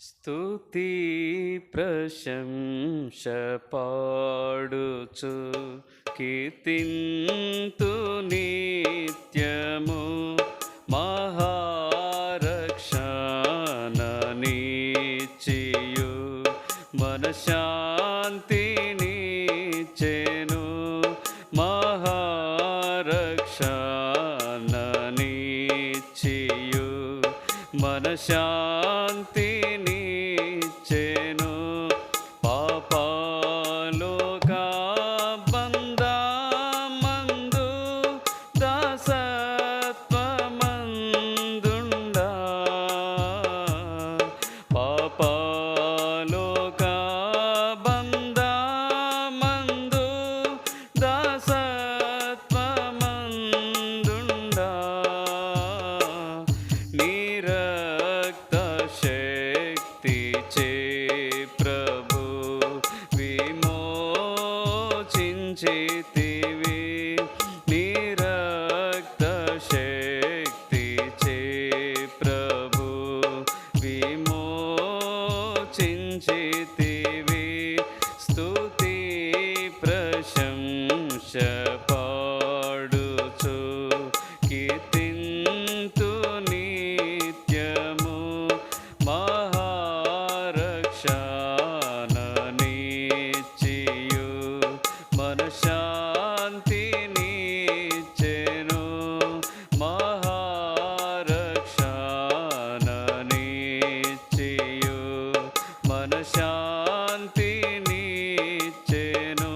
స్తుతి ప్రశంస పాడుచు. కీర్తింతు నిత్యము మహారక్షణనిచ్చియు మనశాంతినిచ్చెను మహారక్షణనిచ్చియు మనశాంతిని విమోచించితివి నిరక్త శక్తి చే ప్రభు విమోచించితివి మనశాంతినిచ్చెను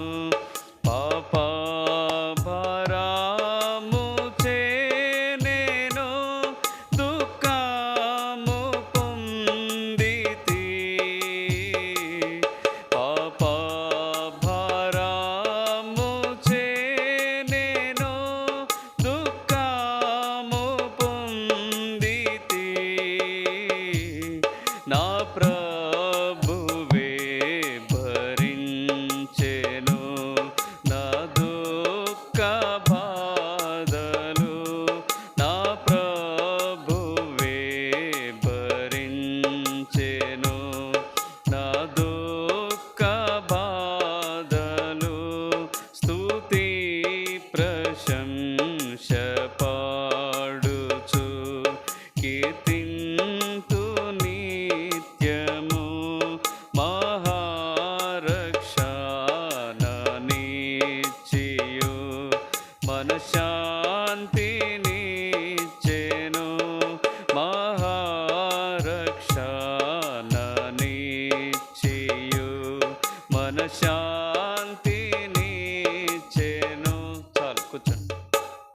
పాపభారము నేను దుఃఖము పొందితి పాపభారము నేను దుఃఖము పొందితి నా పాడుచు కీర్తింతు నిత్యము మహారక్షణనిచ్చియు మనశాంతినిచ్చెను మహారక్షణనిచ్చియు మనశా